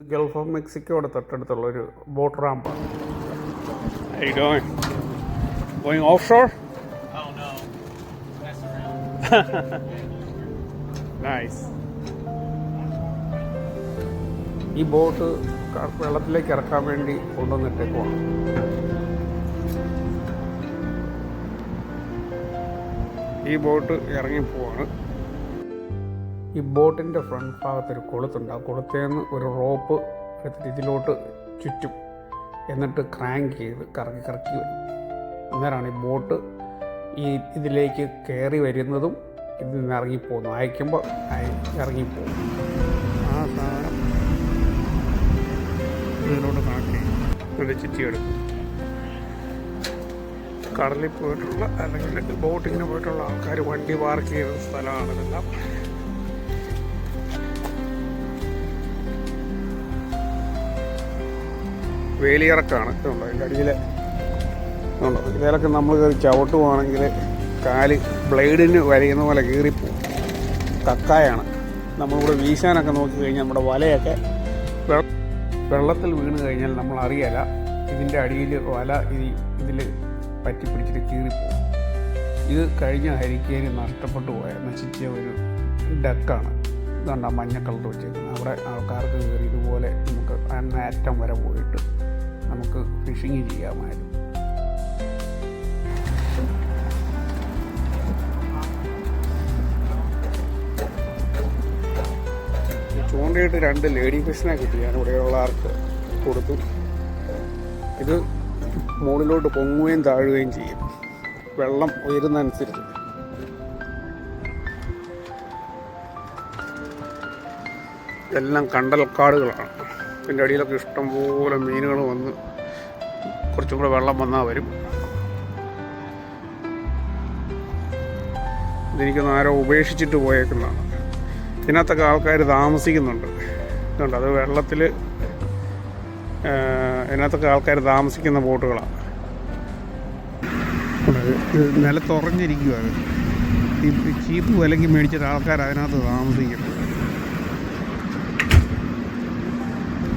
Gulf of മെക്സിക്കോയുടെ തൊട്ടടുത്തുള്ള ഒരു ബോട്ട് റാമ്പാണ് How you doing? Going offshore? Oh no. Mess around. Nice. ഈ ബോട്ട് വെള്ളത്തിലേക്ക് ഇറക്കാൻ വേണ്ടി കൊണ്ടുവന്നിട്ടേക്കുവാണ് ഈ ബോട്ട് ഇറങ്ങി പോവാണ് ഈ ബോട്ടിന്റെ ഫ്രണ്ട് ഭാഗത്തൊരു കൊളുത്തുണ്ട്. ആ കൊളുത്തിൽ നിന്ന് ഒരു റോപ്പ് എടുത്തിട്ട് ഇതിലോട്ട് ചുറ്റും എന്നിട്ട് ക്രാങ്ക് ചെയ്ത് കറക്കി കറക്കി വരും. അന്നേരമാണ് ഈ ബോട്ട് ഈ ഇതിലേക്ക് കയറി വരുന്നതും ഇതിൽ നിന്ന് ഇറങ്ങിപ്പോകുന്നു അയക്കുമ്പോൾ ഇറങ്ങിപ്പോകും. ആ സാധനം ഇതിലോട്ട് കണക്ട് ചെയ്യും. എന്നിട്ട് ചുറ്റിയെടുക്കും. കടലിൽ പോയിട്ടുള്ള അല്ലെങ്കിൽ ബോട്ടിങ്ങിന് പോയിട്ടുള്ള ആൾക്കാർ വണ്ടി പാർക്ക് ചെയ്യുന്ന സ്ഥലമാണ് ഇതെല്ലാം. വേലിയിറക്കാണ്. ഇതുണ്ടോ? അതിന്റെ അടിയിൽ ഉണ്ടോ ഇതിലൊക്കെ നമ്മൾ കയറി ചവിട്ടുവാണെങ്കിൽ കാൽ ബ്ലേഡിന് വരയുന്ന പോലെ കീറിപ്പോവും. കക്കായാണ്. നമ്മളിവിടെ വീശാനൊക്കെ നോക്കി കഴിഞ്ഞാൽ നമ്മുടെ വലയൊക്കെ വെള്ളത്തിൽ വീണ് കഴിഞ്ഞാൽ നമ്മൾ അറിയല. ഇതിന്റെ അടിയിൽ വല ഈ ഇതിൽ പറ്റി പിടിച്ചിട്ട് കീറിപ്പോവും. ഇത് കഴിഞ്ഞ ഹരിക്കേരി നഷ്ടപ്പെട്ടു പോയ നശിച്ച ഒരു ഡക്കാണ്. ഇതുണ്ട്? മഞ്ഞ കളർ വെച്ചേക്കുന്നത്. അവിടെ ആൾക്കാർക്ക് കയറി ഇതുപോലെ നമുക്ക് അന്നേറ്റം വരെ പോയിട്ട് നമുക്ക് ഫിഷിങ് ചെയ്യാമായിരുന്നു. ചൂണ്ടയിട്ട് രണ്ട് ലേഡി ഫിഷിനെ കിട്ടി. ഞാൻ ഇവിടെയുള്ള ആർക്ക് കൊടുത്തു. ഇത് മുകളിലോട്ട് പൊങ്ങുകയും താഴുകയും ചെയ്യും. വെള്ളം ഉയരുന്നതനുസരിച്ച്. എല്ലാം കണ്ടൽക്കാടുകളാണ്. ഇതിന്റെ അടിയിലൊക്കെ ഇഷ്ടംപോലെ മീനുകൾ വന്ന് കുറച്ചും കൂടെ വെള്ളം വന്നാൽ വരും. ഇതെനിക്കൊന്ന് ആരോ ഉപേക്ഷിച്ചിട്ട് പോയേക്കുന്നതാണ്. ഇതിനകത്തൊക്കെ ആൾക്കാർ താമസിക്കുന്നുണ്ട്. ഇതുണ്ട് അത് വെള്ളത്തിൽ ഇതിനകത്തൊക്കെ ആൾക്കാർ താമസിക്കുന്ന ബോട്ടുകളാണ്. നിലത്തുറഞ്ഞിരിക്കുകയാണ് ഈ ചീപ്പ് വിലയ്ക്ക് മേടിച്ചിട്ട് ആൾക്കാർ അതിനകത്ത് താമസിക്കും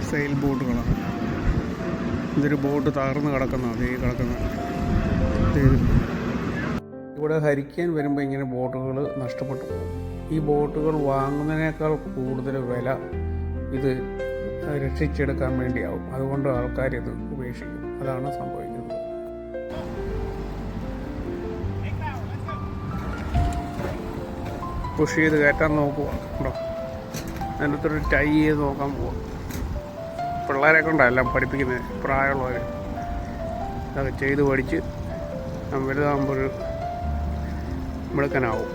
സെയിൽ ബോട്ടുകളാണ് ഇതൊരു ബോട്ട് തകർന്ന് കിടക്കുന്നതാണ് ഈ കിടക്കുന്ന. ഇവിടെ ഹരിക്കാൻ വരുമ്പോൾ ഇങ്ങനെ ബോട്ടുകൾ നഷ്ടപ്പെട്ടു ഈ ബോട്ടുകൾ വാങ്ങുന്നതിനേക്കാൾ കൂടുതൽ വില ഇത് രക്ഷിച്ചെടുക്കാൻ വേണ്ടിയാവും. അതുകൊണ്ട് ആൾക്കാർ ഇത് ഉപേക്ഷിക്കും. അതാണ് സംഭവിക്കുന്നത്. പുഷ് ചെയ്ത് കയറ്റാൻ നോക്കുക കേട്ടോ അതിനകത്തൊരു ടൈ ചെയ്ത് നോക്കാൻ പോവാം. പിള്ളേരെ കൊണ്ടാണ് എല്ലാം പഠിപ്പിക്കുന്നത് പ്രായമുള്ളവർ. അതൊക്കെ ചെയ്ത് പഠിച്ച് വലുതാകുമ്പോൾ ഒരു മിടുക്കനാവും.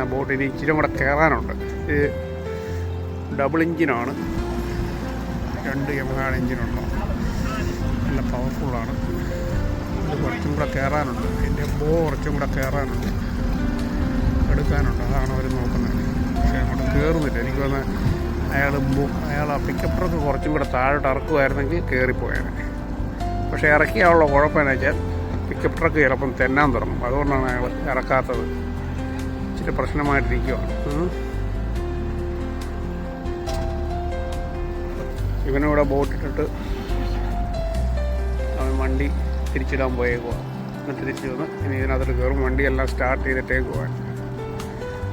ആ ബോട്ട് ഇനി ഇച്ചിരി കൂടെ കയറാനുണ്ട്. ഇത് ഡബിൾ എഞ്ചിനാണ്. രണ്ട് യമഹാൻ എഞ്ചിനുണ്ടോ. നല്ല പവർഫുള്ളാണ് ഇത് കുറച്ചും കൂടെ കയറാനുണ്ട്. എന്റെ ബോ കുറച്ചും കൂടെ കയറാനുണ്ട്. എടുക്കാനുണ്ട്. അതാണ് അവർ നോക്കുന്നത്. പക്ഷേ അങ്ങോട്ട് കയറുന്നില്ല എനിക്ക് തോന്നുന്നത് അയാൾ അയാൾ ആ പിക്കപ്പറൊക്കെ കുറച്ചും കൂടെ താഴോട്ട് ഇറക്കുമായിരുന്നെങ്കിൽ കയറിപ്പോയേനെ പക്ഷേ ഇറക്കിയാലുള്ള കുഴപ്പമെന്ന് വെച്ചാൽ പിക്കപ്പ് ട്രക്ക് ചിലപ്പം തെന്നാൻ തുടങ്ങും. അതുകൊണ്ടാണ് അയാൾ ഇറക്കാത്തത്. ഇച്ചിരി പ്രശ്നമായിട്ടിരിക്കുകയാണ്. ഇവനിവിടെ ബോട്ടിട്ടിട്ട് അവൻ വണ്ടി തിരിച്ചിടാൻ പോയേക്കുക എന്നിട്ട് തിരിച്ചു വന്ന് ഇനി ഇതിനകത്തോട്ട് കയറും വണ്ടിയെല്ലാം സ്റ്റാർട്ട് ചെയ്തിട്ടേക്കുവാൻ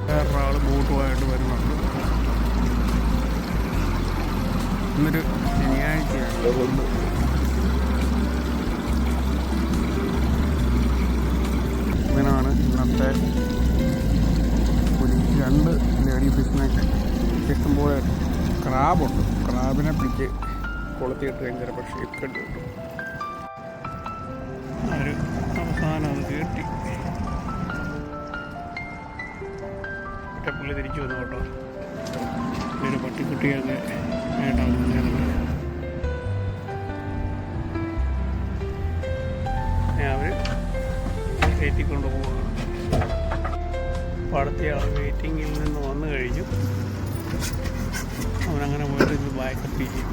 വേറൊരാൾ ബോട്ടുമായിട്ട് വരുന്നുണ്ട് ഇന്നൊരു ശനിയാഴ്ചയാണ്. ഇങ്ങനാണ് ഇന്നത്തെ ഒരു രണ്ട് ലേഡി ഫിഷിനൊക്കെ ഇഷ്ടംപോലെ ക്രാബുണ്ട്. ക്രാബിനെ പിടിച്ച് കൊളുത്തിയിട്ട് കഴിഞ്ഞാൽ പക്ഷേ ഇക്കണ്ട് കിട്ടും ഒരു അവസാനം അത് കേട്ടി. പുള്ളി തിരിച്ചു വന്നു കേട്ടോ. ഒരു പട്ടിക്കുട്ടിയൊക്കെ ആയിട്ടാണ് മുന്നേറുന്നത് അവർ കയറ്റിക്കൊണ്ട് പോവുകയാണ് അപ്പോൾ ആ വെയിറ്റിങ്ങിൽ നിന്ന് വന്നു കഴിഞ്ഞു. അവനങ്ങനെ പോയിട്ട് ഇത് ബാക്കപ്പ് ചെയ്യും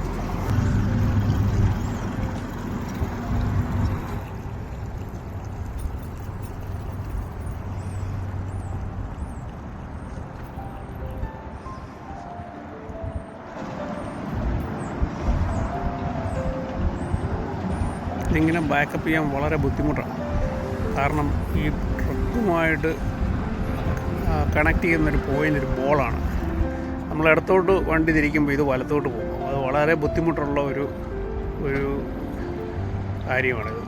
ഇതിങ്ങനെ ബാക്കപ്പ് ചെയ്യാൻ വളരെ ബുദ്ധിമുട്ടാണ്. കാരണം ഈ ട്രക്കുമായിട്ട് കണക്ട് ചെയ്യുന്നൊരു പോയിന്റ് ഒരു ബോളാണ് നമ്മൾ ഇടത്തോട്ട് വണ്ടി തിരിക്കുമ്പോൾ ഇത് വലത്തോട്ട് പോകും. അത് വളരെ ബുദ്ധിമുട്ടുള്ള ഒരു ഒരു കാര്യമാണിത്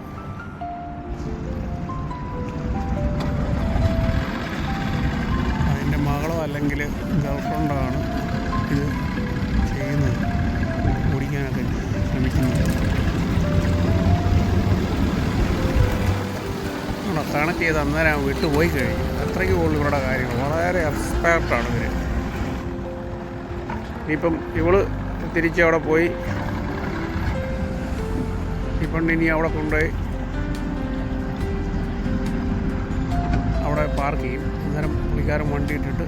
അതിന്റെ മകളോ അല്ലെങ്കിൽ ഗേൾഫ്രണ്ടാണ് ഇത് ചെയ്ത് അന്നേരം വിട്ടു പോയി കഴിഞ്ഞു. അത്രയ്ക്ക് കൂടുതൽ ഇവരുടെ കാര്യങ്ങൾ. വളരെ എക്സ്പേർട്ടാണ് ഇവർ ഇനിയിപ്പം ഇവൾ തിരിച്ച് അവിടെ പോയി. ഇപ്പം ഇനി അവിടെ കൊണ്ടുപോയി അവിടെ പാർക്ക് ചെയ്യും. അന്നേരം പുള്ളിക്കാരൻ വണ്ടി ഇട്ടിട്ട്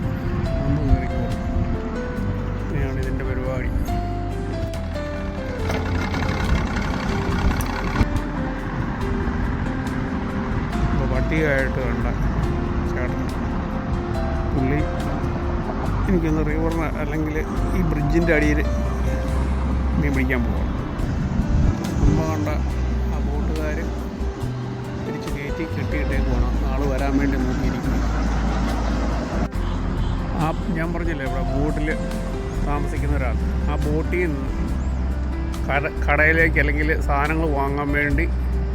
നമ്മൾ കയറി പോകും. കണ്ട ചേട്ടൻ പുള്ളി എനിക്കൊന്ന് റിവറിന് അല്ലെങ്കിൽ ഈ ബ്രിഡ്ജിന്റെ അടിയിൽ മീൻ പിടിക്കാൻ പോകണം നമ്മൾ കണ്ട ആ ബോട്ടുകാർ തിരിച്ച് കയറ്റി കെട്ടിയിട്ടേക്ക് പോകണം ആൾ വരാൻ വേണ്ടി നോക്കിയിരിക്കുന്നു. ആ ഞാൻ പറഞ്ഞില്ലേ ഇവിടെ ബോട്ടിൽ താമസിക്കുന്ന ഒരാൾ ആ ബോട്ടിൽ നിന്ന് കട കടയിലേക്ക് അല്ലെങ്കിൽ സാധനങ്ങൾ വാങ്ങാൻ വേണ്ടി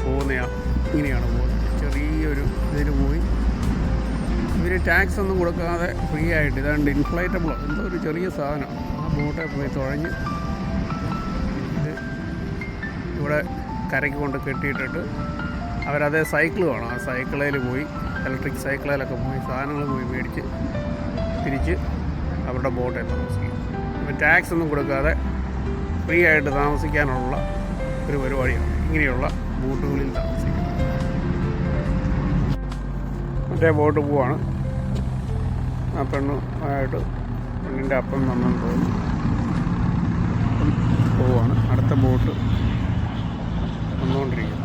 പോകുന്നയാൾ ഇങ്ങനെയാണ് പോകുന്നത് ഇതിന് പോയി. ഇവർ ടാക്സ് ഒന്നും കൊടുക്കാതെ ഫ്രീ ആയിട്ട്. ഇതാണ്ട് ഇൻഫ്ലൈറ്റബിളോ എന്തോ ഒരു ചെറിയ സാധനം. ആ ബോട്ടെ പോയി തുഴഞ്ഞ് ഇത് ഇവിടെ കരയ്ക്ക് കൊണ്ട് കെട്ടിയിട്ടിട്ട് അവരതേ സൈക്കിൾ വേണം ആ സൈക്കിളിൽ പോയി ഇലക്ട്രിക് സൈക്കിളിലൊക്കെ പോയി സാധനങ്ങൾ പോയി മേടിച്ച് തിരിച്ച് അവരുടെ ബോട്ടിൽ താമസിക്കും. അപ്പോൾ ടാക്സ് ഒന്നും കൊടുക്കാതെ ഫ്രീ ആയിട്ട് താമസിക്കാനുള്ള ഒരു പരിപാടിയാണ്. ഇങ്ങനെയുള്ള ബോട്ടുകളിൽ താമസിക്കുന്നത് മറ്റേ ബോട്ട് പോവാണ്. ആ പെണ്ണ് ആയിട്ട് പെണ്ണിന്റെ അപ്പം വന്നു തോന്നുന്നു. പോവാണ്. അടുത്ത ബോട്ട് വന്നുകൊണ്ടിരിക്കുന്നു.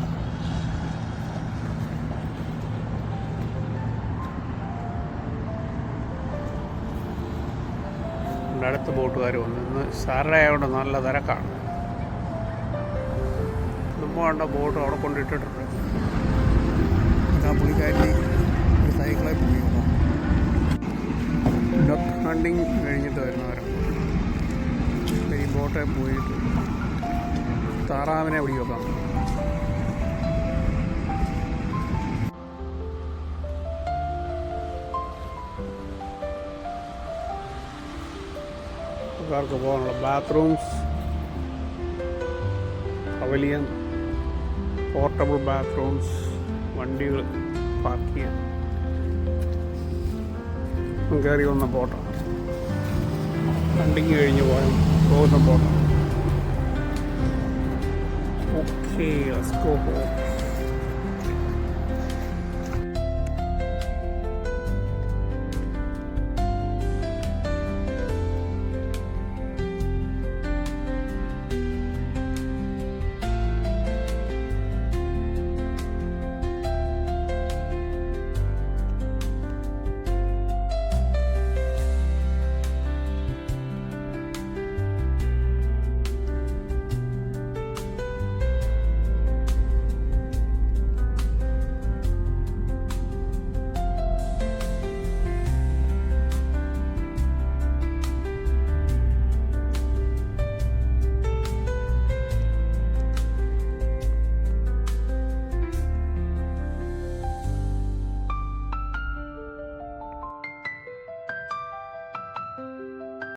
അടുത്ത ബോട്ടുകാർ വന്നു. ഇന്ന് സാറേ ആയതുകൊണ്ട് നല്ല തിരക്കാണ്. മുമ്പ് കണ്ട ബോട്ട് അവിടെ കൊണ്ടിട്ടിട്ടുണ്ട്. ആ പുള്ളിക്കാരി ഒരു സൈക്കിളെ പോയി. ഡക്ക് ഹണ്ടിങ് കഴിഞ്ഞിട്ട് വരുന്നവരാണ് ഈ ബോട്ടെ പോയിട്ട് താറാവിനെ പിടിക്കാം ആൾക്കാർക്ക് പോകാനുള്ള ബാത്റൂംസ് പവലിയൻ പോർട്ടബിൾ ബാത്റൂംസ് വണ്ടികൾ പാർക്ക് ചെയ്യാൻ. കയറി വന്ന ബോട്ടാണ് വണ്ടിക്ക് കഴിഞ്ഞ് പോയ പോകുന്ന ബോട്ടാണ് ഓക്കെ ലെറ്റ്സ് ഗോ